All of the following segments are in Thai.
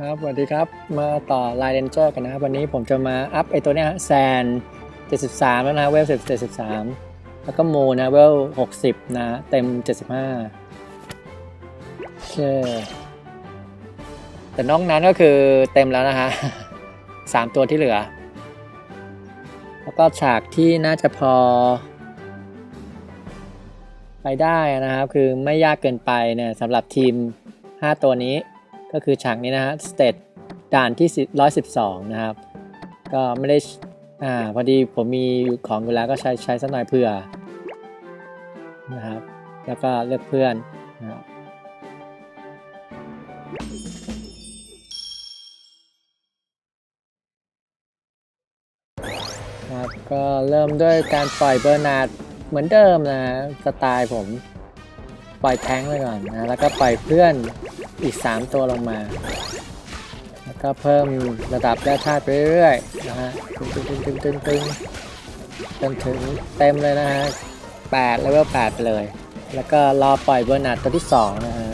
ครับสวัสดีครับมาต่อไลน์เ a นเจอร์กันนะครับ วันนี้ผมจะมาอัพไอตัวเนี้ยแซน 73 แล้วนะเวล73 แล้วก็โมนะเวล60 นะ เต็ม 75 โอเค แต่นอกนั้นก็คือเต็มแล้วนะฮะสามตัวที่เหลือ แล้วก็ฉากที่น่าจะพอ ไปได้นะครับ คือไม่ยากเกินไปเนี่ยสำหรับทีม 5 ตัวนี้ ก็คือฉากนี้นะฮะสเตตด่านที่112 นะครับ ก็ไม่ได้อ่าพอดีผมมีของอยู่แล้วก็ใช้ใช้สักหน่อยเผื่อนะครับ แล้วก็เลือกเพื่อนนะครับครับก็เริ่มด้วยการปล่อยเบอร์นาร์ดเหมือนเดิมนะสไตล์ผม ปล่อยแท้งไปก่อนนะ แล้วก็ปล่อยเพื่อนอีก 3 ตัวลงมา แล้วก็เพิ่มระดับแร่ธาตุไปเรื่อยๆนะฮะตึงตึงตึงตึงตึงตึงจนถึงเต็มเลยนะฮะ8เลเวล8ไปเลย แล้วก็รอปล่อยเบอร์นาร์ดตัวที่2นะฮะ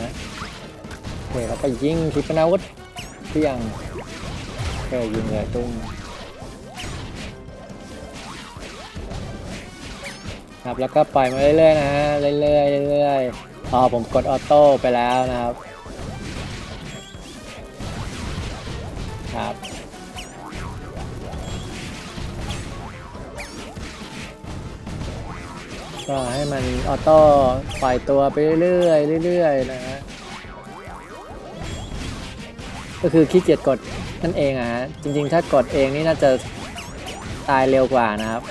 โอเคแล้วก็ยิงขีปนาวุธเที่ยงโอเคยิงเลยตุ้งครับแล้วก็ปล่อยมาเรื่อยๆนะฮะเรื่อย อ๋อผมกดออโต้ไปแล้วนะครับ ครับ ก็ให้มันออโต้ปล่อยตัวไปเรื่อยๆเรื่อยๆนะฮะ ก็คือขี้เกียจกดนั่นเองอะฮะ จริงๆ ถ้ากดเองนี่น่าจะตายเร็วกว่านะครับ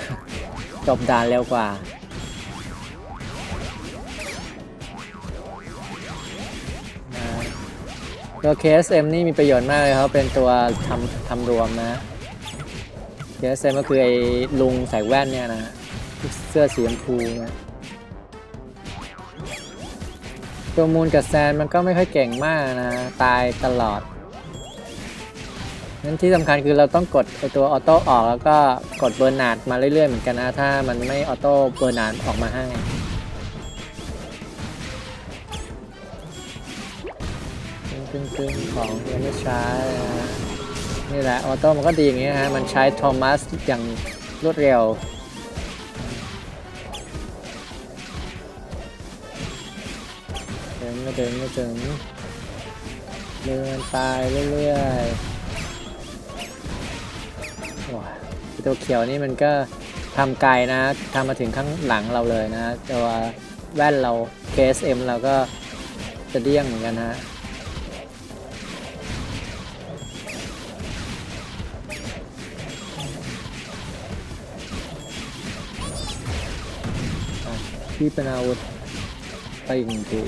จบด่านเร็วกว่า ตัว KSM นี่มีประโยชน์มากเลยครับเป็นตัวทำทำรวมนะ KSM ก็คือไอ้ลุงใส่แว่นเนี่ยนะเสื้อสีชมพูนะตัวมูลกับแซนมันก็ไม่ค่อยเก่งมากนะ ตายตลอดนั้นที่สำคัญคือเราต้องกดไอตัวออโต้ออกแล้วก็กดเบอร์นาร์ดมาเรื่อยๆเหมือนกันนะ ถ้ามันไม่ออโต้เบอร์นาร์ดออกมาให้ ตึงตึงๆของยังไม่ใช้นี่แหละออโต้มันก็ดีอย่างเงี้ยฮะมันใช้โทมัสอย่างรวดเร็วถึงไม่ถึงไม่ถึงเดินไปเรื่อยๆว้าตัวเขียวนี่มันก็ทำไกลนะทำมาถึงข้างหลังเราเลยนะตัวแว่นเรา KSM เราก็จะเดี้ยงเหมือนกันฮะ ที่เป็นอาวุธไปอีกหนึ่งที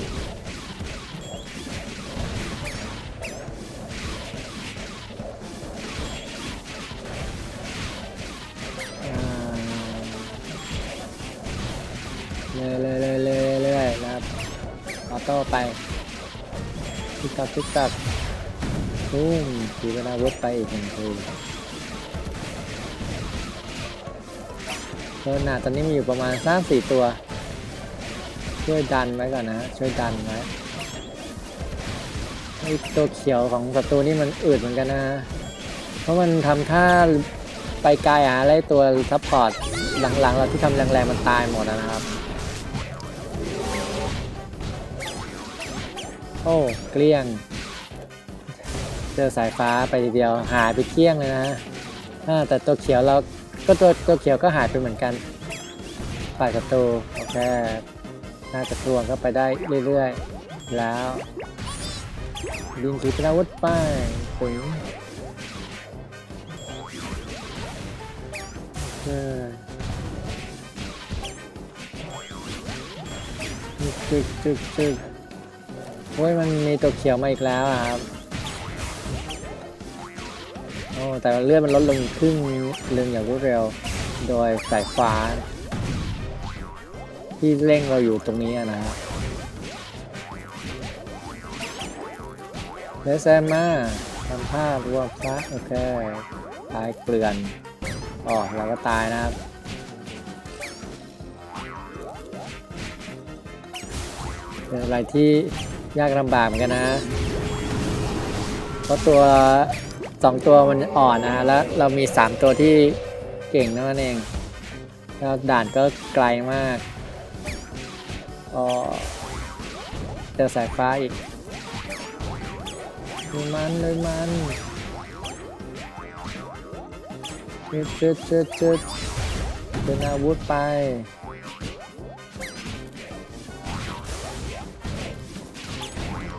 อ่าเลยเลยเลยเลยเลยนะครับออโต้ไปทิกตักทิกตักตุ้มที่เป็นาวุธไปอีกหนึ่งทีเออหนาตอนนี้มีอยู่ประมาณสามสี่ตัว ช่วยดันไว้ก่อนนะ ช่วยดันไว้ไอตัวเขียวของศัตรูนี่มันอืดเหมือนกันนะ เพราะมันทำท่าไปไกลอะไล่ตัวซัพพอร์ตหลังๆเราที่ทำแรงๆมันตายหมดอะนะครับ โอ้เกลี้ยง เจอสายฟ้าไปทีเดียวหายไปเกลี้ยงเลยนะอแต่ตัวเขียวเราก็ตัวตัวเขียวก็หายไปเหมือนกันฝ่ายศัตรูโอเค น่าจะทวงก็ไปได้เรื่อยๆ แล้วดินถือเป็นอาวุธไป้ายถึงเออจึกจึกจึกโอ้ยมันมีตัวเขียวมาอีกแล้วครับ โอ้แต่เลือดมันลดลงครึ่งเรื่องอย่างรวดเร็ว โดยสายฟ้า ที่เร่งเราอยู่ตรงนี้นะฮะเลสแซมมาทำภาพรวมพระโอเค ตายเกลือนอ๋อเราก็ตายนะครับเป็นอะไรที่ยากลำบากเหมือนกันนะ เพราะตัวสองตัวมันอ่อนนะแล้วเรามีสามตัวที่เก่งนั่นเองแล้วด่านก็ไกลมาก อ๋อเจอสายฟ้าอีกเลยมันเลยมันจุดจุดจุดจุดเป็นอาวุธไป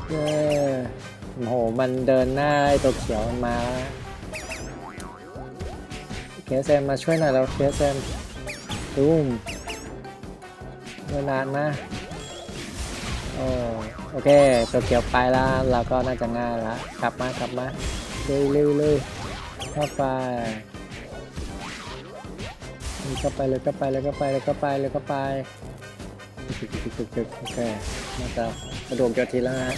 เย้โอ้โห มันเดินหน้าไอ้ตัวเขียวมันมาแล้วเคสเซมมาช่วยหน่อยเราเคสเซมตูมเดินนานมา โอ้โอเคตัวเขียวไปแล้วเราก็น่าจะง่ายละกลับมากลับมาเร็วเร็วเร็วเข้าไปเข้าไปเลยเข้าไปเลยเข้าไปเลยเข้าไปเลยเข้าไปตึกตึกตึกตึกโอเคน่าจะสะโดวกเกียวทีแล้วนะ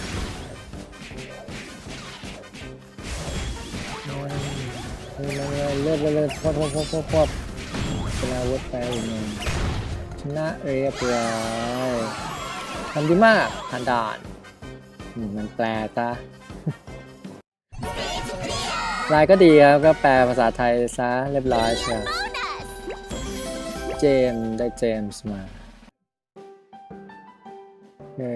เลือดเลือดพอดพอดพอดพอดพอดเป็นอาวุธไปอีกหนึ่งชนะเรียบร้อย ทำดีมากผ่านด่านมันแปลซะลายก็ดีครับ ก็แปลภาษาไทยซะเรียบร้อยเชียวเจมส์ได้เจมส์มาเย้